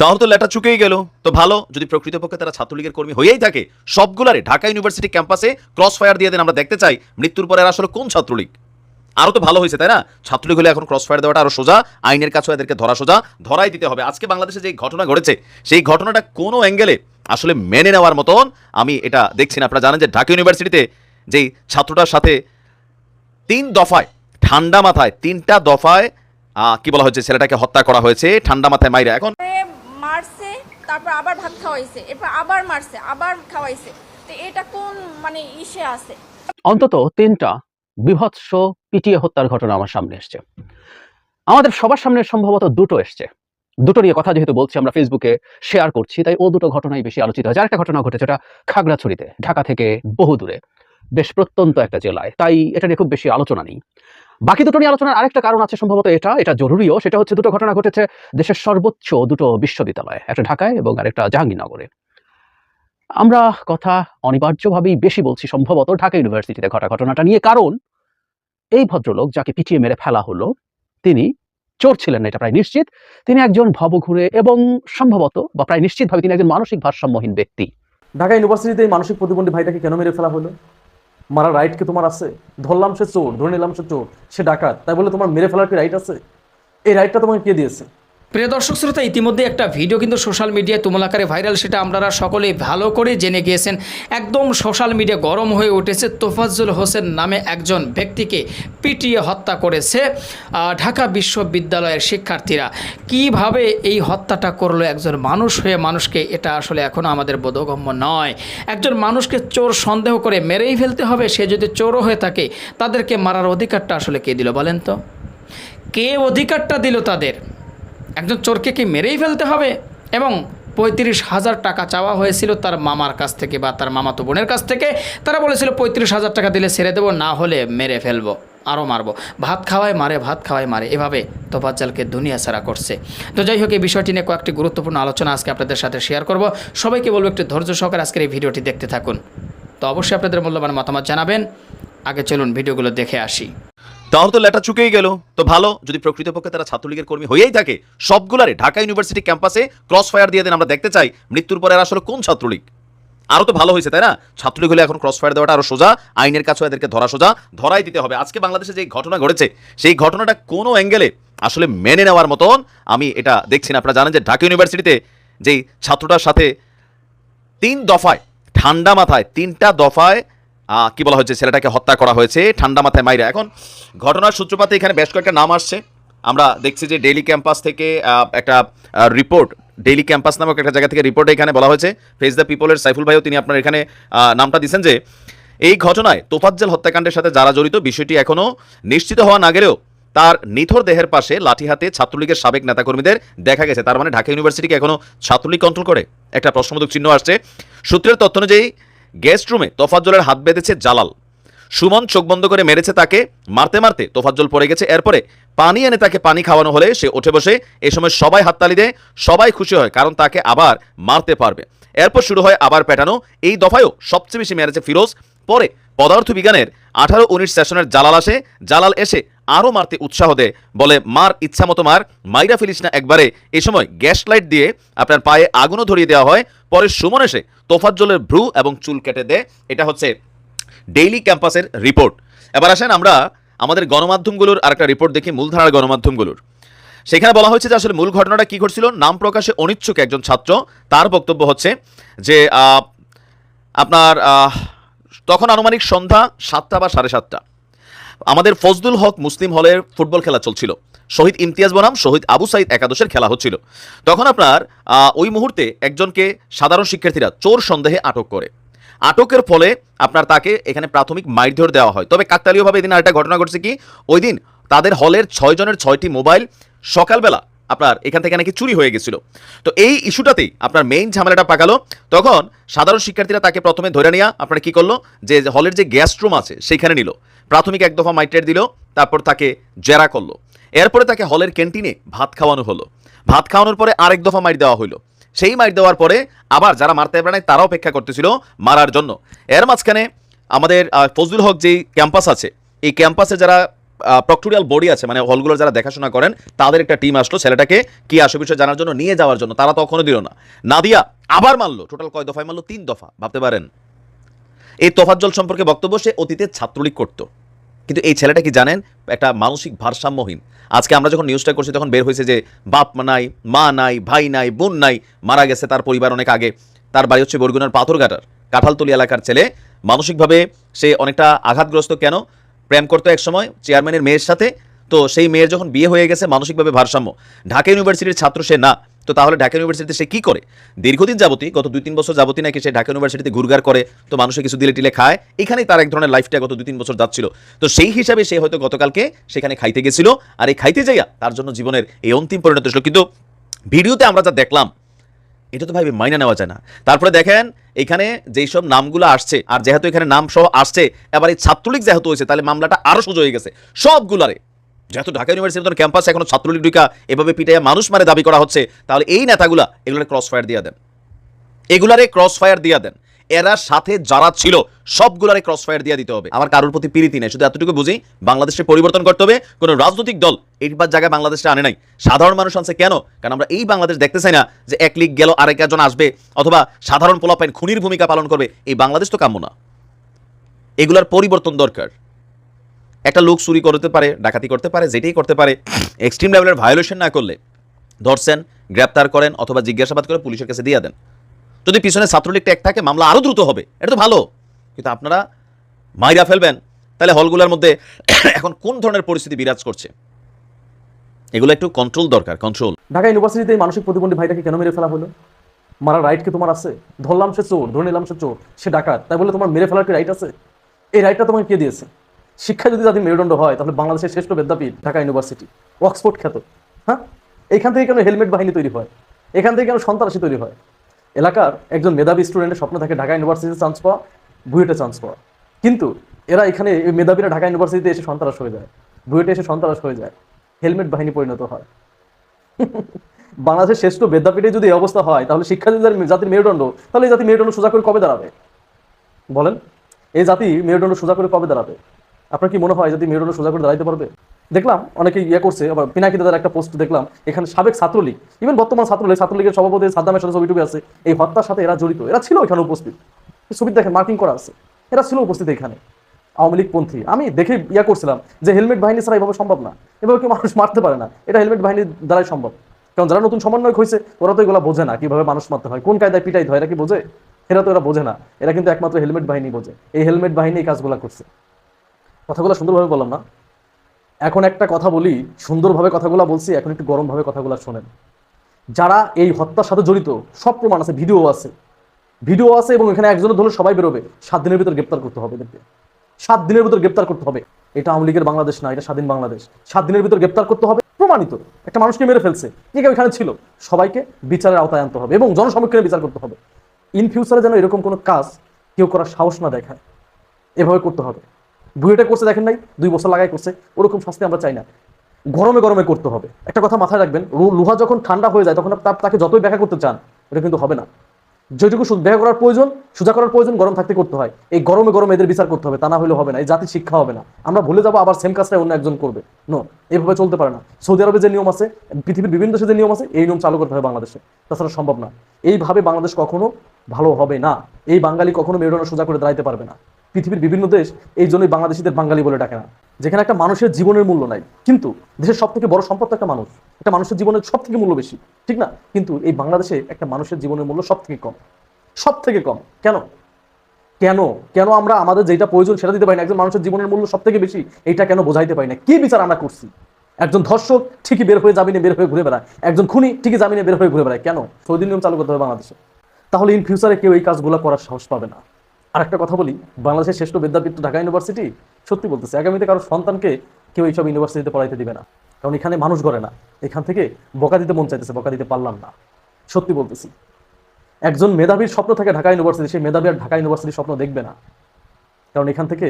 তাহলে তো লেটা চুকেই গেল। তো ভালো, যদি প্রকৃতপক্ষে তারা ছাত্রলীগের কর্মী হয়েই থাকে, সবগুলারে ঢাকা ইউনিভার্সিটি ক্যাম্পাসে ক্রস ফায়ার দিয়ে দেন আমরা দেখতে চাই, মৃত্যুর পরে আসলে কোন ছাত্রলীগ? আরও তো ভালো হয়েছে, তাই না? ছাত্রলীগ হলে এখন ক্রস ফায়ার দেওয়াটা আরও সোজা, আইনের কাছেও এদেরকে ধরা সোজা, ধরাই দিতে হবে। আজকে বাংলাদেশে যে ঘটনা ঘটেছে, সেই ঘটনাটা কোনো অ্যাঙ্গেলে আসলে মেনে নেওয়ার মতন আমি এটা দেখছি না। আপনারা জানেন যে ঢাকা ইউনিভার্সিটিতে যেই ছাত্রটার সাথে তিন দফায়, ঠান্ডা মাথায়, তিনটা দফায় কি বলা হয়েছে, ছেলেটাকে হত্যা করা হয়েছে, ঠান্ডা মাথায় মাইরা। এখন তারপর আবার ভাত খাওয়াইছে, এরপর আবার মারছে, আবার খাওয়াইছে। তো এটা কোন মানে ইসে আছে? অন্তত তিনটা বিভৎস পিটিয়ে হত্যার ঘটনা আমার সামনে এসছে। আমাদের সবার সামনে সম্ভবত দুটো এসছে। দুটো নিয়ে কথা যেহেতু বলছি, আমরা ফেসবুকে শেয়ার করছি, তাই ও দুটো ঘটনাই বেশি আলোচিত হয়েছে। আরেকটা ঘটনা ঘটেছে, ওটা খাগড়াছড়িতে, ঢাকা থেকে বহু দূরে বেশ প্রত্যন্ত একটা জেলায়। তাই এটা নিয়ে খুব বেশি আলোচনা নেই। বাকি দুটো নিয়ে আলোচনার আরেকটা কারণ আছে সম্ভবত এটা এটা জরুরিও, সেটা হচ্ছে দুটো ঘটনা ঘটেছে দেশের সর্বোচ্চ দুটো বিশ্ববিদ্যালয়, একটা ঢাকায় এবং আরেকটা জাহাঙ্গীরনগরে। আমরা কথা অনিবার্যভাবেই বেশি বলছি সম্ভবত ঢাকা ইউনিভার্সিটিতে ঘটা ঘটনাটা নিয়ে, কারণ এই ভদ্রলোক যাকে পিটিয়ে মেরে ফেলা হলো, তিনি চোর ছিলেন না, এটা প্রায় নিশ্চিত। তিনি একজন ভবঘুরে এবং সম্ভবত, বা প্রায় নিশ্চিতভাবে তিনি একজন মানসিক ভারসাম্যহীন ব্যক্তি। ঢাকা ইউনিভার্সিটিতে এই মানসিক প্রতিবন্ধী ভাইটাকে কেন মেরে ফেলা হলো? মারা রাইট কি তোমার আছে? ধরলাম সে চোর, ধরে নিলাম সে চোর, সে ডাকাত, তাই বলে তোমার মেরে ফেলার কি রাইট আছে? এই রাইটটা তোমাকে কে দিয়েছে? প্রিয় দর্শক শ্রোতা, ইতিমধ্যে একটা ভিডিও কিন্তু সোশ্যাল মিডিয়ায় তুমুল আকারে ভাইরাল, সেটা আপনারা সকলেই ভালো করে জেনে গিয়েছেন। একদম সোশ্যাল মিডিয়া গরম হয়ে উঠেছে, তোফাজ্জুল হোসেন নামে একজন ব্যক্তিকে পিটিয়ে হত্যা করেছে ঢাকা বিশ্ববিদ্যালয়ের শিক্ষার্থীরা। কীভাবে এই হত্যাটা করল একজন মানুষ হয়ে, মানুষকে এটা আসলে এখনও আমাদের বোধগম্য নয়। একজন মানুষকে চোর সন্দেহ করে মেরেই ফেলতে হবে, সে যদি চোরও হয়ে থাকে, তাদেরকে মারার অধিকারটা আসলে কে দিল বলেন তো? কে অধিকারটা দিল তাদের? একজন চোরকে কি মেরেই ফেলতে হবে? এবং পঁয়ত্রিশ হাজার টাকা চাওয়া হয়েছিল তার মামার কাছ থেকে বা তার মামাতো বোনের কাছ থেকে। তারা বলেছিল, পঁয়ত্রিশ হাজার টাকা দিলে ছেড়ে দেবো, না হলে মেরে ফেলব আরও মারবো। ভাত খাওয়ায় মারে, ভাত খাওয়ায় মারে। এভাবে তোফাজ্জালকে দুনিয়া ছাড়া করছে। তো যাই হোক, এই বিষয়টি নিয়ে কয়েকটি গুরুত্বপূর্ণ আলোচনা আজকে আপনাদের সাথে শেয়ার করব। সবাইকে বলব, একটু ধৈর্য সহকারে আজকের এই ভিডিওটি দেখতে থাকুন। তো অবশ্যই আপনাদের মূল্যবান মতামত জানাবেন। আগে চলুন ভিডিওগুলো দেখে আসি। তাহলে তো লেটা চুকেই গেল। তো ভালো, যদি প্রকৃতপক্ষে তারা ছাত্রলীগের কর্মী হয়েই থাকে, সবগুলারে ঢাকা ইউনিভার্সিটি ক্যাম্পাসে ক্রস ফায়ার দিয়ে দেন আমরা দেখতে চাই, মৃত্যুর পরে আসলে কোন ছাত্রলীগ? আরও তো ভালো হয়েছে, তাই না? ছাত্রলীগ হলে এখন ক্রস ফায়ার দেওয়াটা আরও সোজা, আইনের কাছেও এদেরকে ধরা সোজা, ধরাই দিতে হবে। আজকে বাংলাদেশে যে ঘটনা ঘটেছে, সেই ঘটনাটা কোনো অ্যাঙ্গেলে আসলে মেনে নেওয়ার মতন আমি এটা দেখছি না। আপনারা জানেন যে ঢাকা ইউনিভার্সিটিতে যেই ছাত্রটার সাথে তিন দফায়, ঠান্ডা মাথায়, তিনটা দফায় কি বলা হয়েছে? ছেলেটাকে হত্যা করা হয়েছে, ঠান্ডা মাথায় মাইরা। এখন ঘটনার সূত্রপাতে এখানে বেশ কয়েকটা নাম আসছে। আমরা দেখছি যে ডেইলি ক্যাম্পাস থেকে একটা রিপোর্ট ডেইলি ক্যাম্পাস নামক একটা জায়গা থেকে রিপোর্টে এখানে বলা হয়েছে। ফেস দ্য পিপলের সাইফুল ভাইও তিনি আপনার এখানে নামটা দিচ্ছেন যে, এই ঘটনায় তোফাজ্জল হত্যাকাণ্ডের সাথে যারা জড়িত, বিষয়টি এখনও নিশ্চিত হওয়া না গেলেও তার নিথর দেহের পাশে লাঠি হাতে ছাত্রলীগের সাবেক নেতাকর্মীদের দেখা গেছে। তার মানে ঢাকা ইউনিভার্সিটিকে এখনও ছাত্রলীগ কন্ট্রোল করে? একটা প্রশ্নবোধক চিহ্ন আসছে। সূত্রের তথ্য অনুযায়ী গেস্ট রুমে তোফাজ্জলের হাত বেঁধেছে জালাল। সুমন চোখ বন্ধ করে মেরেছে তাকে। মারতে মারতে তোফাজ্জল পড়ে গেছে এরপরে পানি এনে তাকে পানি খাওয়ানো হলে সে উঠে বসে এ সময় সবাই হাততালি দেয়, সবাই খুশি হয় কারণ তাকে আবার মারতে পারবে। এরপর শুরু হয় আবার পেটানো এই দফায়ও সবচেয়ে বেশি মেরেছে ফিরোজ। পরে পদার্থ বিজ্ঞানের আঠারো উনিশ সেশনের জালাল আসে। জালাল এসে আরও মারতে উৎসাহ দেয়। বলে, মার ইচ্ছা মতো মার, মাইরা ফেলিস না একবারে। এই সময় গ্যাস লাইট দিয়ে আপনার পায়ে আগুনও ধরিয়ে দেওয়া হয়। পরে সুমন এসে তোফাজ্জলের ভ্রু এবং চুল কেটে দেয়। এটা হচ্ছে ডেইলি ক্যাম্পাসের রিপোর্ট এবার আসেন আমরা আমাদের গণমাধ্যমগুলোর আরেকটা রিপোর্ট দেখি, মূলধারার গণমাধ্যমগুলোর। সেখানে বলা হয়েছে যে আসলে মূল ঘটনাটা কি ঘটছিল। নাম প্রকাশে অনিচ্ছুক একজন ছাত্র। তার বক্তব্য হচ্ছে যে আপনার তখন আনুমানিক সন্ধ্যা সাতটা বা সাড়ে সাতটা। আমাদের ফজলুল হক মুসলিম হলের ফুটবল খেলা চলছিল। শহীদ ইমতিয়াজ বনাম, শহীদ আবু সাইদ একাদশের খেলা হচ্ছিল। তখন আপনার ওই মুহূর্তে একজনকে সাধারণ শিক্ষার্থীরা চোর সন্দেহে আটক করে। আটকের ফলে আপনার তাকে এখানে প্রাথমিক মারধর দেওয়া হয়। তবে কাকতালীয়ভাবে এদিন আরেকটা ঘটনা ঘটছে কি? ওই দিন তাদের হলের ছয় জনের ছয়টি মোবাইল সকালবেলা আপনার এখান থেকে নাকি চুরি হয়ে গেছিল। তো এই ইস্যুটাতেই আপনার মেইন ঝামেলাটা পাকালো। তখন সাধারণ শিক্ষার্থীরা তাকে প্রথমে ধরে নেওয়া আপনার কি করল? যে হলের যে গ্যাস রুম আছে, সেইখানে নিল। প্রাথমিক এক দফা মাইট্রেট দিল, তারপর তাকে জেরা করল। এরপরে তাকে হলের ক্যান্টিনে ভাত খাওয়ানো হলো। ভাত খাওয়ানোর পরে আরেক দফা মাইর দেওয়া হলো সেই মাইর দেওয়ার পরে আবার যারা মারতে পারে নাই, তারাও অপেক্ষা করতেছিল মারার জন্য। এর মাঝখানে আমাদের ফজলুল হক যেই ক্যাম্পাস আছে, এই ক্যাম্পাসে যারা প্রক্টোরিয়াল বডি আছে মানে হলগুলো যারা দেখাশোনা করেন, তাদের একটা টিম আসলো ছেলেটাকে কি আসে বিষয়ে জানার জন্য নিয়ে যাওয়ার জন্য। তারা তখনও দিল না। না দিয়া আবার মারলো টোটাল কয় দফায় মারলো? তিন দফা। ভাবতে পারেন। এই তোফাজ্জল সম্পর্কে বক্তব্য সে অতীতে ছাত্রলীগ করতো। কিন্তু এই ছেলেটা কি জানেন? একটা মানসিক ভারসাম্যহীন। আজকে আমরা যখন নিউজটা করছি, তখন বের হয়েছে যে বাপ নাই, মা নাই, ভাই নাই, বোন নাই, মারা গেছে তার পরিবার অনেক আগে। তার বাড়ি হচ্ছে বরগুনার পাথরঘাটার, কাঁঠালতলি এলাকার ছেলে। মানসিকভাবে সে অনেকটা আঘাতগ্রস্ত কেন? প্রেম করতো এক সময় চেয়ারম্যানের মেয়ের সাথে। তো সেই মেয়ের যখন বিয়ে হয়ে গেছে, মানসিকভাবে ভারসাম্য। ঢাকা ইউনিভার্সিটির ছাত্র সে না। তো তাহলে ঢাকা ইউনিভার্সিটিতে সে কি করে? দীর্ঘদিন যাবতই, গত দুই তিন বছর যাবতই নাকি সে ঢাকা ইউনিভার্সিটিতে ঘুরঘার করে, তো মানুষে কিছু দিলে টিলে খায়। এখানেই তার এক ধরনের লাইফটা গত দুই তিন বছর যাচ্ছিল। তো সেই হিসাবে সে হয়তো গতকালকে সেখানে খাইতে গেছিল, আর এই খাইতে যাইয়া তার জন্য জীবনের এই অন্তিম পরিণত ছিল কিন্তু ভিডিওতে আমরা যা দেখলাম, এটা তো ভাবে মাইনা নেওয়া যায় না। তারপরে দেখেন, এখানে যেই সব নামগুলো আসছে, আর যেহেতু এখানে নাম সহ আসছে, এবার এই ছাত্রলীগ যেহেতু হয়েছে, তাহলে মামলাটা আরও সোজা হয়ে গেছে। সবগুলারে যেহেতু ঢাকা ইউনিভার্সিটির ক্যাম্পাসে এখনও ছাত্রলীগ ঢুকা এভাবে পিটাইয়া মানুষ মারে দাবি করা হচ্ছে, তাহলে এই নেতাগুলা এগুলোর ক্রস ফায়ার দিয়ে দেন। এগুলারে ক্রস ফায়ার দিয়ে দেন। এরা সাথে যারা ছিল, সবগুলারে ক্রস ফায়ার দিয়ে দিতে হবে। আমার কারোর প্রতি প্রীতি নেই, শুধু এতটুকু বুঝি, বাংলাদেশে পরিবর্তন করতে হবে, কোনো রাজনৈতিক দল এইবার জায়গায় বাংলাদেশে আনে নাই। সাধারণ মানুষ আনছে কেন? কারণ আমরা এই বাংলাদেশ দেখতে চাই না যে এক লিগ গেল, আরেক একজন আসবে, অথবা সাধারণ পোলাপাইন খুনির ভূমিকা পালন করবে। এই বাংলাদেশ তো কাম্য না। এগুলার পরিবর্তন দরকার। একটা লোক চুরি করতে পারে, ডাকাতি করতে পারে, যেটাই করতে পারে এক্সট্রিম লেভেলের ভায়োলেশন না করলে ধরছেন, গ্রেপ্তার করেন অথবা জিজ্ঞাসাবাদ করে পুলিশের কাছে দিয়ে দেন। যদি পিছনে ছাত্রলীগ ট্যাগ থাকে, মামলা আরও দ্রুত হবে, এটা তো ভালো। কিন্তু আপনারা মাইরা ফেলবেন। তাহলে হলগুলোর মধ্যে এখন কোন ধরনের পরিস্থিতি বিরাজ করছে? এগুলো একটু কন্ট্রোল দরকার কন্ট্রোল ঢাকা ইউনিভার্সিটিতে মানসিক প্রতিবন্ধী ভাইটাকে কেন মেরে ফেলা হলো? মারা রাইট কি তোমার আছে? ধরলাম সে চোর, ধরে নিলাম সে চোর, সে ডাকাত, তাই বলে তোমার মেরে ফেলার কি রাইট আছে? এই রাইটটা তোমাকে কে দিয়েছে? শিক্ষা যদি জাতির মেরুদণ্ড হয়, তাহলে বাংলাদেশের শ্রেষ্ঠ বিদ্যাপীঠ ঢাকা ইউনিভার্সিটি, অক্সফোর্ড খ্যাত হ্যাঁ? এখান থেকে কেন হেলমেট বাহিনী তৈরি হয়? এখান থেকে কেন সন্ত্রাসী তৈরি হয়? এলাকার একজন মেধাবী স্টুডেন্টের স্বপ্ন থাকে ঢাকা ইউনিভার্সিটিতে চান্স পাওয়া, বুয়েটে চান্স পাওয়া। কিন্তু এরা এখানে মেধাবীরা ঢাকা ইউনিভার্সিটিতে এসে সন্ত্রাস হয়ে যায়, বুয়েটে এসে সন্ত্রাস হয়ে যায়, হেলমেট বাহিনী পরিণত হয়। বাংলাদেশের শ্রেষ্ঠ বিদ্যাপীঠে যদি এই অবস্থা হয়, তাহলে শিক্ষা যদি জাতির মেরুদণ্ড, তাহলে এই জাতির মেরুদণ্ড সোজা করে কবে দাঁড়াবে? বলেন, এই জাতি মেরুদণ্ড সোজা করে কবে দাঁড়াবে? আপনার কি মনে হয় জাতি মেরুদণ্ড সোজা করে দাঁড়াইতে পারবে? দেখলাম অনেকে ইয়ে করছে, আবার পিনাকি দাদার একটা পোস্ট দেখলাম, এখানে সাবেক ছাত্রলীগ ইভেন বর্তমান ছাত্রলীগ, ছাত্রলীগের সভাপতি সাদ্দামের সাথে ছবিটুকু আছে, এই হত্যার সাথে এরা জড়িত, এরা ছিল এখানে উপস্থিত। ছবি দেখেন মার্কিং করা আছে, এরা ছিল উপস্থিত এখানে। আওয়ামী লীগ পন্থী, আমি দেখে ইয়া করছিলাম যে হেলমেট বাহিনী ছাড়া এভাবে সম্ভব না, এভাবে কেউ মানুষ মারতে পারে না, এটা হেলমেট বাহিনীর দ্বারাই সম্ভব। কারণ যারা নতুন সমন্বয় হয়েছে, ওরা তো এগুলো বোঝে না কীভাবে মানুষ মারতে হয়, কোন কায়দায় পিটাইতে হয়, এরা কি বোঝে? এরা তো এরা বোঝে না, এরা কিন্তু একমাত্র হেলমেট বাহিনী বোঝে, এই হেলমেট বাহিনী এই কাজগুলো করছে। কথাগুলো সুন্দরভাবে বললাম না। এখন একটা কথা বলি, সুন্দরভাবে কথাগুলো বলছি, এখন একটু গরমভাবে কথাগুলো শোনেন। যারা এই হত্যার সাথে জড়িত, সব প্রমাণ আছে, ভিডিও আছে। ভিডিও আছে এবং এখানে একজনের ধরলে সবাই বেরোবে, সাত দিনের ভিতর গ্রেপ্তার করতে হবে এদেরকে। সাত দিনের ভিতর গ্রেপ্তার করতে হবে। এটা আওয়ামী লীগের বাংলাদেশ না, এটা স্বাধীন বাংলাদেশ। সাত দিনের ভিতর গ্রেপ্তার করতে হবে, প্রমাণিত। একটা মানুষকে মেরে ফেলছে, কে কেউ এখানে ছিল? সবাইকে বিচারের আওতায় আনতে হবে এবং জনসমক্ষে বিচার করতে হবে। ইন ফিউচারে যেন এরকম কোনো কাজ কেউ করার সাহস না দেখায়, এভাবে করতে হবে। বুয়েটা করছে দেখেন নাই, দুই বছর লাগাই করছে, ওরকম শাস্তি আমরা চাই না। গরমে গরমে করতে হবে। একটা কথা মাথায় রাখবেন লোহা যখন ঠান্ডা হয়ে যায়, তখন তাকে যতই ব্যাখ্যা করতে চান এটা কিন্তু হবে না। যেটুকু ব্যাখ্যা করার প্রয়োজন, সোজা করার প্রয়োজন, গরম থাকতে করতে হয়। এই গরমে গরমে এদের বিচার করতে হবে, তা না হলে হবে না, এই জাতির শিক্ষা হবে না। আমরা ভুলে যাব আবার সেম কাজটা অন্য একজন করবে। নো এভাবে চলতে পারে না। সৌদি আরবে যে নিয়ম আছে, পৃথিবীর বিভিন্ন দেশে যে নিয়ম আছে, এই নিয়ম চালু করতে হবে বাংলাদেশে। তাছাড়া সম্ভব না। এইভাবে বাংলাদেশ কখনো ভালো হবে না। এই বাঙালি কখনো মেরুদণ্ড সোজা করে দাঁড়াইতে পারবে না। পৃথিবীর বিভিন্ন দেশ এই জন্যই বাংলাদেশিদের বাঙালি বলে ডাকে না। যেখানে একটা মানুষের জীবনের মূল্য নাই। কিন্তু দেশের সব থেকে বড় সম্পদ একটা মানুষ। একটা মানুষের জীবনের সব থেকে মূল্য বেশি, ঠিক না? কিন্তু এই বাংলাদেশে একটা মানুষের জীবনের মূল্য সব থেকে কম। সব থেকে কম। কেন? কেন? কেন আমরা আমাদের যেটা প্রয়োজন সেটা দিতে পারি না? একজন মানুষের জীবনের মূল্য সব থেকে বেশি এটা কেন বোঝাইতে পারি না? কি বিচার আমরা করছি? একজন ধর্ষক ঠিকই বের হয়ে জামিনে বের হয়ে ঘুরে বেড়ায়। একজন খুনি ঠিকই জামিনে বের হয়ে ঘুরে বেড়ায়। কেন? সৌদি নিয়ম চালু করতে হবে বাংলাদেশে। তাহলে ইন ফিউচারে কেউ এই কাজগুলো করার সাহস পাবে না। আর একটা কথা বলি, বাংলাদেশের শ্রেষ্ঠ বিদ্যাপীঠ ঢাকা ইউনিভার্সিটি সত্যি বলতেছে, আগামীতে কারও সন্তানকে কেউ এইসব ইউনিভার্সিটিতে পড়াইতে দিবে না। কারণ এখানে মানুষ গড়ে না। এখান থেকে বকা দিতে মন চাইতেছে, বকা দিতে পারলাম না। সত্যি বলতেছি। একজন মেধাবীর স্বপ্ন থাকে ঢাকা ইউনিভার্সিটি সেই মেধাবী আর ঢাকা ইউনিভার্সিটির স্বপ্ন দেখবে না। কারণ এখান থেকে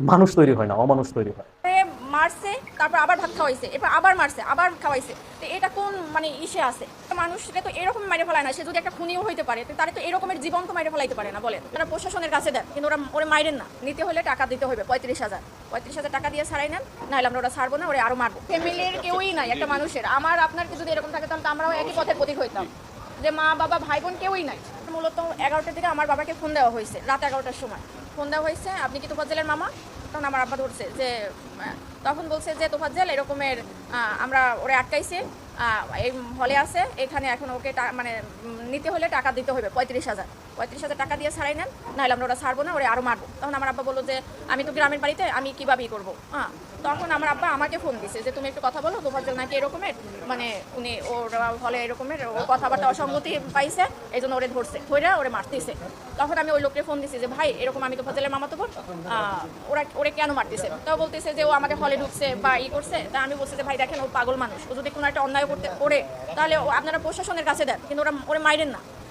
মানুষ তৈরি হয় না, অমানুষ তৈরি হয়। এ মারছে, তারপর আবার ভাত খাওয়াইছে, এরপর আবার মারছে, আবার খাওয়াইছে। তো এটা কোন মানে ইসে আছে? মানুষকে তো এরকম মাইরে ফেলায় না, সে যদি একটা খুনিও হইতে পারে তারা তো এরকমের জীবন তো মাইরে ফেলাইতে পারে না, বলেন। তারা প্রশাসনের কাছে দেন, কিন্তু ওরা ওরা মাইরেন না। নিতে হলে টাকা দিতে হবে পঁয়ত্রিশ হাজার। পঁয়ত্রিশ হাজার টাকা দিয়ে ছাড়াই নেন, নাহলে আমরা ওরা ছাড়বো না, ওরা আরও মারবো। ফ্যামিলির কেউই নাই একটা মানুষের। আমার আপনার যদি এরকম থাকে, তাহলে আমরাও একই পথের প্রতীক হইতাম। যে মা, বাবা ভাই বোন কেউই নাই। মূলত এগারোটার দিকে আমার বাবাকে ফোন দেওয়া হয়েছে, রাত এগারোটার সময়। ফোন দেওয়া হয়েছে, আপনি কি তো তোফাজ্জেলের মামা? তখন আমার আব্বা ধরছে যে তখন বলছে যে, তোফাজ্জেল, এরকমের আমরা ওরে আটকাইছে এই হলে আছে, এখানে এখন ওকে মানে নিতে হলে টাকা দিতে হবে পঁয়ত্রিশ হাজার। পঁয়ত্রিশ হাজার টাকা দিয়ে ছাড়াই নেন, নাহলে আমরা ওরা ছাড়বো না, ওরা আরও মারবো। তখন আমার আব্বা বলল যে, আমি তো গ্রামের বাড়িতে, আমি কীভাবে ই করব? হ্যাঁ। তখন আমার আব্বা আমাকে ফোন দিছে যে, তুমি একটু কথা বলো তোফাজ্জেল নাকি এরকমের? মানে উনি ওর হলে এরকমের, ও কথাবার্তা অসঙ্গতি পাইছে এই জন্য ওরে ধরছে ধরে ওরে মারতেছে। তখন আমি ওই লোককে ফোন দিছি যে, ভাই, এরকম আমি তো ফাজলের মামা তো বোন ওরা, ওরে কেন মারতেছে? তো বলতেছে যে, ও আমাকে হলে ঢুকছে বা ই করছে। তা আমি বলছি যে, ভাই, দেখেন, ও পাগল মানুষ, ও যদি কোনো একটা অন্যায় করতে, করে, তাহলে আপনারা প্রশাসনের কাছে দেন, কিন্তু ওরা, ওরে মাইরেন না।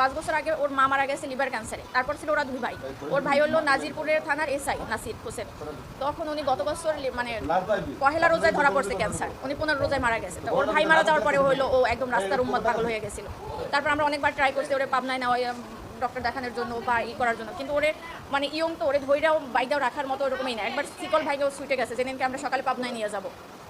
পাঁচ বছর আগে ওর মা মারা গেছে লিভার ক্যান্সারে। তারপর ছিল ওরা দুই ভাই। ওর ভাই হলো নাজিরপুরের থানার এসআই, নাসির হোসেন। তখন উনি গত বছর মানে পহেলা রোজায় ধরা পড়ছে ক্যান্সার। উনি পনেরো রোজায় মারা গেছে। তো ওর ভাই মারা যাওয়ার পরে হলো ও একদম রাস্তার উম্মত পাগল হয়ে গেছিল। তারপর আমরা অনেকবার ট্রাই করছি ওরে পাবনায় নেওয়া ডক্টর দেখানোর জন্য বা ই করার জন্য। কিন্তু ওরে মানে ইয়ং তো, ওরে ধৈরাও বাইকটাও রাখার মতো ওরকমই না। একবার সিকল ভাইকেও ছুটে গেছে। যেদিনকে আমরা সকালে পাবনায় নিয়ে যাব।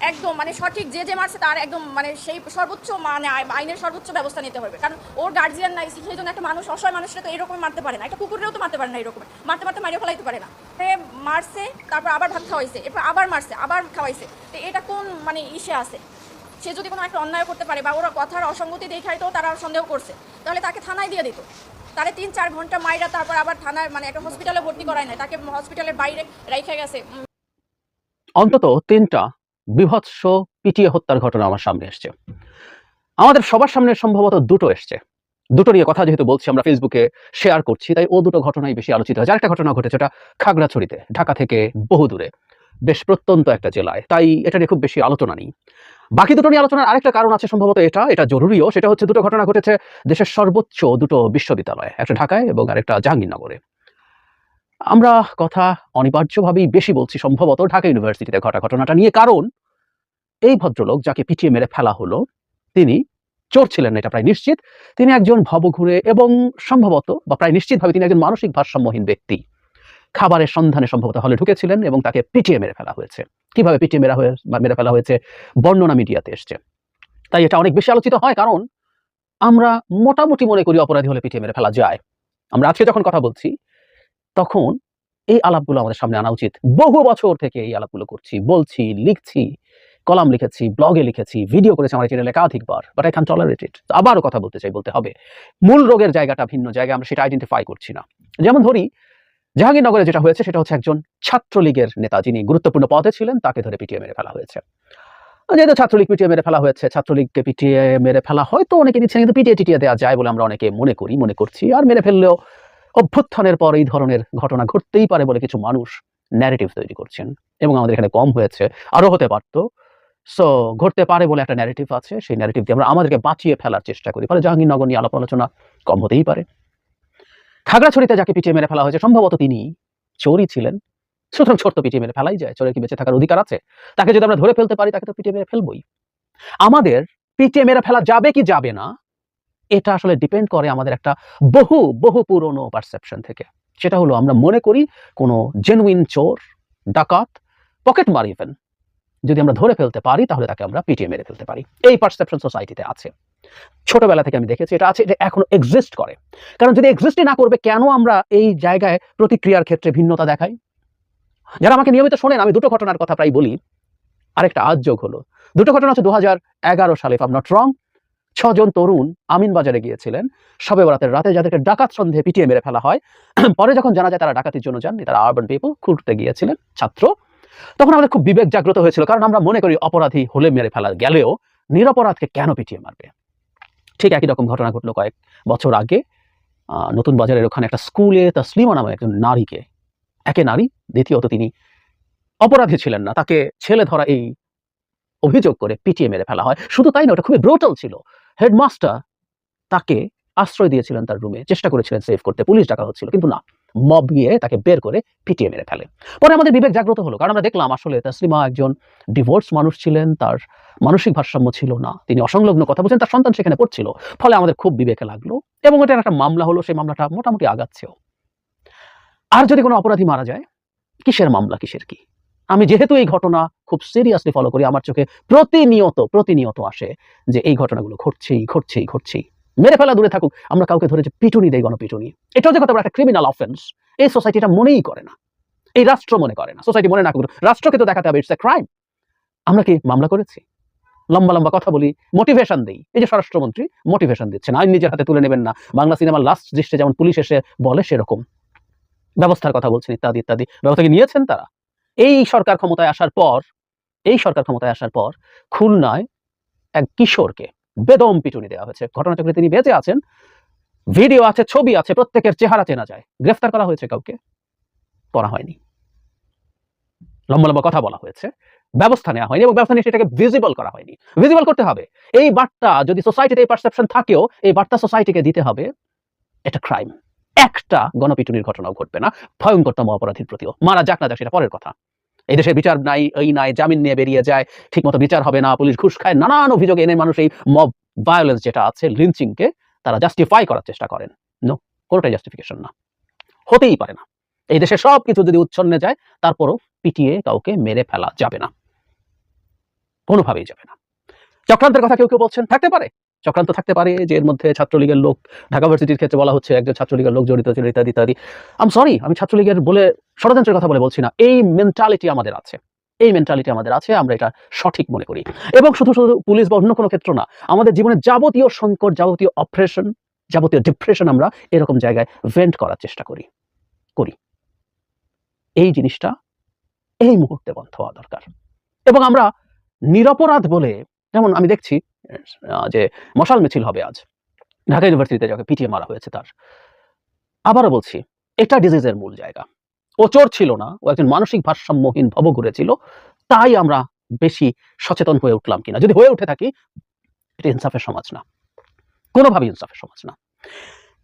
একদম মানে সঠিক যে যে মারছে তার একদম মানে সেই সর্বোচ্চ মানে আই- আইনের সর্বোচ্চ ব্যবস্থা নিতে হবে। কারণ ওর গার্জিয়ান নাই সেই জন্য একটা মানুষ, অসহায় মানুষরা তো এরকম মারতে পারে না। একটা কুকুরেও তো মারতে পারে না এরকম। মারতে মারতে মারিয়ে ফেলাইতে পারে না। মারছে, তারপর আবার ভাত খাওয়াইছে, এরপর আবার মারছে, আবার খাওয়াইছে। তো এটা কোন মানে ইসে আছে? সে যদি কোনো একটা অন্যায় করতে পারে বা ওরা কথার অসঙ্গতি দেখাই তো তারা সন্দেহ করছে। তাহলে তাকে থানায় দিয়ে দিত। তাহলে তিন, চার ঘণ্টা মাইরা তারপর আবার থানায় মানে একটা হসপিটালে ভর্তি করায় না তাকে হসপিটালের বাইরে রেখে গেছে। অন্তত তিনটা। বিভৎস পিটিয়ে হত্যার ঘটনা আমার সামনে এসছে। আমাদের সবার সামনে সম্ভবত দুটো এসছে। দুটো নিয়ে কথা যেহেতু বলছি, আমরা ফেসবুকে শেয়ার করছি, তাই ও দুটো ঘটনাই বেশি আলোচিত হয়েছে। আরেকটা ঘটনা ঘটেছে, ওটা খাগড়াছড়িতে, ঢাকা থেকে বহু দূরে বেশ প্রত্যন্ত একটা জেলায়। তাই এটা নিয়ে খুব বেশি আলোচনা নেই। বাকি দুটো নিয়ে আলোচনার আরেকটা কারণ আছে সম্ভবত এটা এটা জরুরিও, সেটা হচ্ছে দুটো ঘটনা ঘটেছে দেশের সর্বোচ্চ দুটো বিশ্ববিদ্যালয়ে, একটা ঢাকায় এবং আরেকটা জাহাঙ্গীরনগরে। আমরা কথা অনিবার্যভাবেই বেশি বলছি, সম্ভবত ঢাকা ইউনিভার্সিটিতে ঘটা ঘটনাটা নিয়ে। কারণ এই ভদ্রলোক যাকে পিটিয়ে মেরে ফেলা হলো, তিনি চোর ছিলেন না, এটা প্রায় নিশ্চিত। তিনি একজন ভবঘুরে এবং সম্ভবত, বা প্রায় নিশ্চিতভাবে তিনি একজন মানসিক ভারসাম্যহীন ব্যক্তি। খাবারের সন্ধানে সম্ভবত হলে ঢুকেছিলেন এবং তাকে পিটিয়ে মেরে ফেলা হয়েছে। কীভাবে পিটিয়ে মেরা হয়ে মেরে ফেলা হয়েছে, বর্ণনা মিডিয়াতে এসছে। তাই এটা অনেক বেশি আলোচিত হয়, কারণ আমরা মোটামুটি মনে করি অপরাধী হলে পিটিয়ে মেরে ফেলা যায়। আমরা আজকে যখন কথা বলছি তখন এই আলাপগুলো আমাদের সামনে আনা উচিত। বহু বছর থেকে এই আলাপগুলো করছি, বলছি, লিখছি, কলাম লিখেছি ব্লগে লিখেছি ভিডিও করেছি, আমার চ্যানেলে একাধিকবার but I can tolerate it আবারও কথা বলতে চাই, বলতে হবে, মূল রোগের জায়গাটা ভিন্ন জায়গায় আমরা সেটা আইডেন্টিফাই করছি না। যেমন ধরি, জাহাঙ্গীরনগরে যেটা হয়েছে সেটা হচ্ছে একজন ছাত্রলীগের নেতা, যিনি গুরুত্বপূর্ণ পদে ছিলেন, তাকে ধরে পিটিয়ে মেরে ফেলা হয়েছে। যেহেতু ছাত্রলীগ পিটিয়ে মেরে ফেলা হয়েছে, ছাত্রলীগকে পিটিয়ে মেরে ফেলা হয়তো অনেকে দিচ্ছে কিন্তু পিটিয়ে টিটিয়ে দেওয়া যায় বলে আমরা অনেকে মনে করি, মনে করছি, আর মেরে ফেললেও অভ্যুত্থানের পর এই ধরনের ঘটনা ঘটতেই পারে বলে কিছু মানুষ ন্যারেটিভ তৈরি করছেন। এবং আমাদের এখানে কম হয়েছে, আরও হতে পারতো। সো ঘটতে পারে বলে একটা ন্যারেটিভ আছে, সেই ন্যারেটিভ দিয়ে আমরা আমাদেরকে বাঁচিয়ে ফেলার চেষ্টা করি। ফলে জাহাঙ্গীরনগর নিয়ে আলাপ আলোচনা কম হতেই পারে। খাগড়াছড়িতে যাকে পিটিয়ে মেরে ফেলা হয়েছে, সম্ভবত তিনি চোরই ছিলেন। সুতরাং ছোট্ট পিটিয়ে মেরে ফেলাই যায় চোরের কি বেঁচে থাকার অধিকার আছে। তাকে যদি আমরা ধরে ফেলতে পারি, তাকে তো পিটিয়ে মেরে ফেলবই। আমাদের পিটিয়ে মেরে ফেলা যাবে কি যাবে না এটা আসলে ডিপেন্ড করে আমাদের একটা বহু বহু পুরনো পারসেপশন থেকে। সেটা হলো আমরা মনে করি কোনো জেনুইন চোর, ডাকাত পকেট মার ইভেন যদি আমরা ধরে ফেলতে পারি তাহলে তাকে আমরা পিটিয়ে মেরে ফেলতে পারি। এই পারসেপশন সোসাইটিতে আছে। ছোটবেলা থেকে আমি দেখেছি এটা আছে, এটা এখনও এক্সিস্ট করে। কারণ যদি এক্সিস্টই না করবে, কেন আমরা এই জায়গায় প্রতিক্রিয়ার ক্ষেত্রে ভিন্নতা দেখাই? যারা আমাকে নিয়মিত শোনেন, আমি দুটো ঘটনার কথা প্রায় বলি। আরেকটা আজ যোগ হলো। দুটো ঘটনা হচ্ছে দু সালে আম নট রং ছজন তরুণ আমিন বাজারে গিয়েছিলেন। সবে বরাতের রাতে যাদেরকে ডাকাত সন্দেহে পিটিয়ে মেরে ফেলা হয়, পরে যখন জানা যায় তারা ডাকাতির জন্য যাননি, তারা আরবান পিপল খুঁড়তে গিয়েছিলেন, ছাত্র। তখন আমাদের খুব বিবেক জাগ্রত হয়েছিল, কারণ আমরা মনে করি অপরাধী হলে মেরে ফেলা গেলেও নিরপরাধকে কেন পিটিয়ে মারবে? ঠিক একই রকম ঘটনা ঘটলো কয়েক বছর আগে। নতুন বাজারের ওখানে একটা স্কুলে তসলিমা নামে একজন নারীকে, একে নারী, দ্বিতীয়ত তিনি অপরাধী ছিলেন না, তাকে ছেলে ধরা এই অভিযোগ করে পিটিয়ে মেরে ফেলা হয়। শুধু তাই না ওটা খুবই ব্রোটাল ছিল। হেডমাস্টার তাকে আশ্রয় দিয়েছিলেন তার রুমে চেষ্টা করেছিলেন সেভ করতে, পুলিশ ডাকা হচ্ছিল, কিন্তু না। মব গিয়ে তাকে বের করে পিটিয়ে মেরে ফেলে। পরে আমাদের বিবেক জাগ্রত হলো, কারণ আমরা দেখলাম আসলে তসলিমা একজন ডিভোর্স মানুষ ছিলেন, তার মানসিক ভারসাম্য ছিল না, তিনি অসংলগ্ন কথা বলছেন, তার সন্তান সেখানে পড়ছিল। ফলে আমাদের খুব বিবেকে লাগল এবং ওটার একটা মামলা হলো, সেই মামলাটা মোটামুটি আগাচ্ছেও। আর যদি কোনো অপরাধী মারা যায়, কিসের মামলা, কিসের কি? আমি যেহেতু এই ঘটনা খুব সিরিয়াসলি ফলো করি, আমার চোখে প্রতিনিয়ত প্রতিনিয়ত আসে যে এই ঘটনাগুলো ঘটছেই ঘটছেই ঘটছেই। মেরে ফেলা, দূরে থাকুক, আমরা কাউকে ধরে যে পিটুনি দেই, গণপিটুনি। এটাও যে বড় একটা ক্রিমিনাল অফেন্স এই সোসাইটিটা মনেই করে না। এই রাষ্ট্র মনে করে না। সোসাইটি মনে না করুক। রাষ্ট্রকে তো দেখাতে হবে ইটস এ ক্রাইম আমরা কি মামলা করেছি? লম্বা লম্বা কথা বলি মোটিভেশন দেই। এই যে স্বরাষ্ট্রমন্ত্রী মোটিভেশন দিচ্ছেন। আইন নিজের হাতে তুলে নেবেন না। বাংলা সিনেমার লাস্ট দৃশ্যে যেমন পুলিশ এসে বলে সেরকম। ব্যবস্থার কথা বলছেন, ইত্যাদি ইত্যাদি। ব্যবস্থা কি নিয়েছেন তারা। এই সরকার ক্ষমতায় আসার পর, এই সরকার ক্ষমতায় আসার পর খুলনায় এক কিশোরকে বেদম পিটুনি দেওয়া হয়েছে। ঘটনাচক্রে তিনি বেঁচে আছেন, ভিডিও আছে, ছবি আছে, প্রত্যেকের চেহারা চেনা যায়। গ্রেফতার করা হয়েছে কাউকে? করা হয়নি। লম্বা লম্বা কথা বলা হয়েছে। ব্যবস্থা নেওয়া হয়নি এবং ব্যবস্থা নিয়ে সেটাকে ভিজিবল করা হয়নি। ভিজিবল করতে হবে। এই বার্তা যদি সোসাইটিতে এই পারসেপশন থাকেও, এই বার্তা সোসাইটিকে দিতে হবে, এটা ক্রাইম একটা গণপিটুনির ঘটনাও ঘটবে না। ভয়ঙ্করতম অপরাধীর প্রতিও। মারা যাক না যাক, সেটা পরের কথা। এই দেশে বিচার নাই, এই নাই, জামিন নিয়ে বেরিয়ে যায়, ঠিকমতো বিচার হবে না, পুলিশ ঘুষ খায়, নানান অভিযোগ এনে মানুষ এই মব ভায়োলেন্স যেটা আছে লিঞ্চিংকে তারা জাস্টিফাই করার চেষ্টা করেন। নো কোনোটাই জাস্টিফিকেশন না। হতেই পারে না। এই দেশে সব কিছু যদি উচ্ছন্নে যায়, তারপরও পিটিয়ে কাউকে মেরে ফেলা যাবে না। কোনোভাবেই যাবে না। চক্রান্তের কথা কেউ কেউ বলছেন, থাকতে পারে। চক্রান্ত থাকতে পারে যে এর মধ্যে ছাত্রলীগের লোক, ঢাকা ভার্সিটির ক্ষেত্রে বলা হচ্ছে একজন ছাত্রলীগের লোক জড়িত ছিল, ইত্যাদি ইত্যাদি। আম সরি আমি ছাত্রলীগের বলে ষড়যন্ত্রের কথা বলে বলছি না। এই মেন্টালিটি আমাদের আছে। এই মেন্টালিটি আমাদের আছে, আমরা এটা সঠিক মনে করি। এবং শুধু শুধু পুলিশ বা অন্য কোনো ক্ষেত্র না, আমাদের জীবনের যাবতীয় সংকট, যাবতীয় অপারেশন যাবতীয় ডিপ্রেশন আমরা এরকম জায়গায় ভেন্ট করার চেষ্টা করি করি। এই জিনিসটা এই মুহূর্তে বন্ধ হওয়া দরকার। এবং আমরা নিরপরাধ বলে যেমন আমি দেখছি যে মশাল মিছিল হবে আজ। ঢাকা ইউনিভার্সিটিতে যাকে পিটিয়ে মারা হয়েছে তার। আবারও বলছি, এটা ডিজিজের মূল জায়গা। ও চোর ছিল না, ও একজন মানসিক ভারসাম্যহীন ভবঘুরে ছিল, তাই আমরা বেশি সচেতন হয়ে উঠলাম কিনা। যদি হয়ে উঠে থাকি, এটা ইনসাফের সমাজ না। কোনোভাবে ইনসাফের সমাজ না।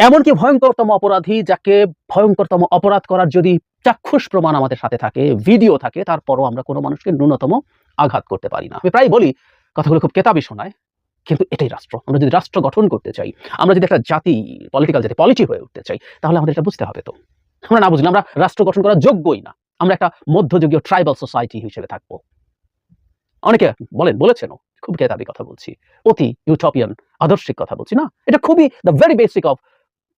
এমনকি ভয়ঙ্করতম অপরাধী যাকে ভয়ঙ্করতম অপরাধ করার যদি চাক্ষুষ প্রমাণ আমাদের সাথে থাকে, ভিডিও থাকে, তারপরও আমরা কোনো মানুষকে ন্যূনতম আঘাত করতে পারি না। আমি প্রায় বলি কথাগুলো খুব কেতাবি শোনায়, কিন্তু এটাই রাষ্ট্র। আমরা যদি রাষ্ট্র গঠন করতে চাই, আমরা যদি একটা জাতি পলিটিক্যাল জাতি পলিটি হয়ে উঠতে চাই, তাহলে আমাদের এটা বুঝতে হবে তো। আমরা না বুঝলে আমরা রাষ্ট্র গঠন করার যোগ্যই না। আমরা একটা মধ্যযুগীয় ট্রাইবাল সোসাইটি হিসেবে থাকব। অনেকে বলেন, বলেছেনও, খুব কেতাবি কথা বলছি। অতি ইউটোপিয়ান আদর্শিক কথা বলছি, না? এটা খুবই the very basic of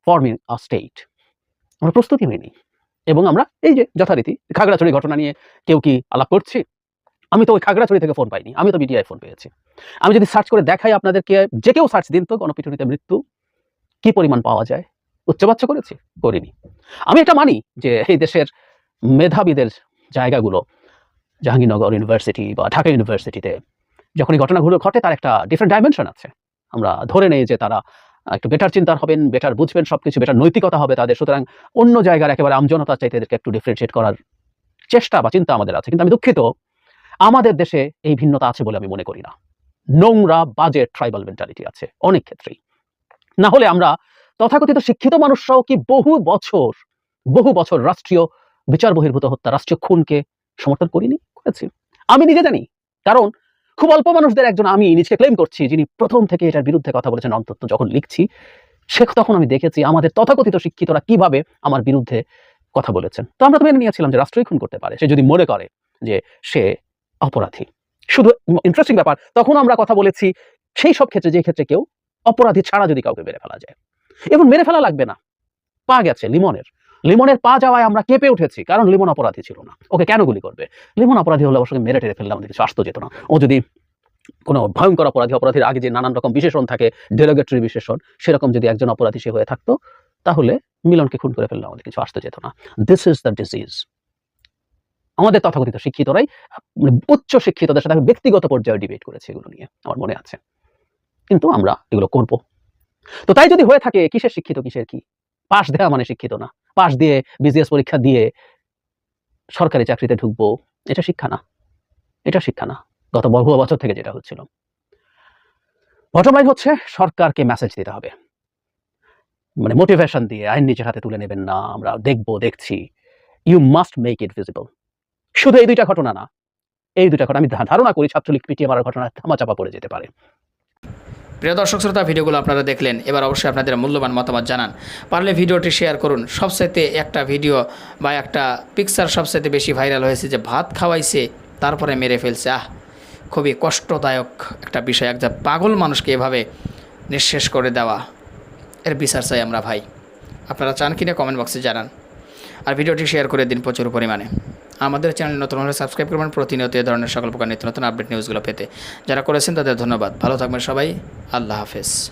forming a state আমরা প্রস্তুতি হইনি এবং আমরা এই যে যথারীতি খাগড়াছড়ি ঘটনা নিয়ে কেউ কি আলাপ করছি? আমি তো ওই খাগড়াছড়ি থেকে ফোন পাইনি, আমি তো বিটিআই ফোন পেয়েছি। আমি যদি সার্চ করে দেখাই আপনাদেরকে, যে কেউ সার্চ দিন তো গণপিটুনিতে মৃত্যু, কি পরিমাণ পাওয়া যায়? উচ্চবাচ্য করেছি? করিনি। আমি এটা মানি যে এই দেশের মেধাবীদের জায়গাগুলো, জাহাঙ্গীরনগর ইউনিভার্সিটি বা ঢাকা ইউনিভার্সিটিতে যখন এই ঘটনাগুলো ঘটে, তার একটা ডিফারেন্ট ডাইমেনশন আছে। আমরা ধরে নেই যে তারা একটু বেটার চিন্তার হবেন বেটার বুঝবেন সব কিছু বেটার নৈতিকতা হবে তাদের, সুতরাং অন্য জায়গার একেবারে আমজনতার চাইতে এদেরকে একটু ডিফারেন্সিয়েট করার চেষ্টা বা চিন্তা আমাদের আছে। কিন্তু আমি দুঃখিত আমাদের দেশে এই ভিন্নতা আছে বলে আমি মনে করি না। নোংরা, বাজে ট্রাইবাল মেন্টালিটি আছে অনেক ক্ষেত্রেই। না হলে আমরা তথাকথিত শিক্ষিত মানুষরাও কি বহু বছর বহু বছর রাষ্ট্রীয় বিচার বহির্ভূত হত্যা, রাষ্ট্রীয় খুনকে সমর্থন করিনি? করেছি। আমি নিজে জানি। কারণ খুব অল্প মানুষদের একজন আমি নিজেকে ক্লেম করছি যিনি প্রথম থেকে এটার বিরুদ্ধে কথা বলেছেন, অন্তত যখন লিখছি, সে তখন আমি দেখেছি আমাদের তথাকথিত শিক্ষিতরা কীভাবে আমার বিরুদ্ধে কথা বলেছেন। তো আমরা তো মেনে নিয়েছিলাম যে রাষ্ট্রই খুন করতে পারে। সে যদি মনে করে যে সে অপরাধী। শুধু ইন্টারেস্টিং ব্যাপার, তখন আমরা কথা বলেছি সেই সব ক্ষেত্রে যে ক্ষেত্রে কেউ অপরাধী ছাড়া যদি কাউকে মেরে ফেলা যায়। এবং মেরে ফেলা লাগবে না। পা গেছে লিমনের। লিমনের পা যাওয়ায় আমরা কেঁপে উঠেছি, কারণ লিমন অপরাধী ছিল না। ওকে কেন গুলি করবে? লিমন অপরাধী হলে অবশ্যই মেরে টেরে ফেললে আমাদের কিছু আসতো যেত না। ও যদি কোনো ভয়ঙ্কর অপরাধী, অপরাধীর আগে যে নানান রকম বিশেষণ থাকে ডেরোগেটরি বিশেষণ, সেরকম যদি একজন অপরাধী সে হয়ে থাকতো, তাহলে মিলনকে খুন করে ফেললে আমাদের কিছু আসতে যেত না। দিস ইজ দ্য ডিজিজ আমাদের তথাকথিত শিক্ষিতরাই মানে উচ্চ শিক্ষিতদের সাথে ব্যক্তিগত পর্যায়ে ডিবেট করেছি এগুলো নিয়ে, আমার মনে আছে। কিন্তু আমরা এগুলো করব। তো তাই যদি হয়ে থাকে, কিসের শিক্ষিত, কিসের কি? পাশ দেওয়া মানে শিক্ষিত না। পাশ দিয়ে বিজিএস পরীক্ষা দিয়ে সরকারি চাকরিতে ঢুকবো, এটা শিক্ষা না। এটা শিক্ষা না। গত বহু বছর থেকে যেটা হচ্ছিল। বটম লাইন হচ্ছে, সরকারকে মেসেজ দিতে হবে। মানে মোটিভেশন দিয়ে, আইন নিজের হাতে তুলে নেবেন না, আমরা দেখব, দেখছি। You must make it visible শুধু এই দুইটা ঘটনা না, এই দুইটা ঘটনা আমি ধারণা করি ছাত্রলীগ পিটিয়ে মারার ঘটনা থামাচাপা পড়ে যেতে পারে। প্রিয় দর্শক শ্রোতা, ভিডিওগুলো আপনারা দেখলেন, এবার অবশ্যই আপনাদের মূল্যবান মতামত জানান। পারলে ভিডিওটি শেয়ার করুন। সবচাইতে একটা ভিডিও বা একটা পিকচার সবচাইতে বেশি ভাইরাল হয়েছে যে ভাত খাওয়াইছে, তারপরে মেরে ফেলছে। আহ, খুবই কষ্টদায়ক একটা বিষয় একটা পাগল মানুষকে এভাবে নিঃশেষ করে দেওয়া। এর বিচার চাই আমরা ভাই। আপনারা চান কিনা কমেন্ট বক্সে জানান। আর ভিডিওটি শেয়ার করে দিন প্রচুর পরিমাণে। আমাদের চ্যানেল নতুন হলে সাবস্ক্রাইব করবেন, প্রতিনিয়ত এ ধরনের সকল প্রকার নিত্য নতুন আপডেট নিউজগুলো পেতে। যারা করেছেন তাদের ধন্যবাদ। ভালো থাকবেন সবাই। আল্লাহ হাফেজ।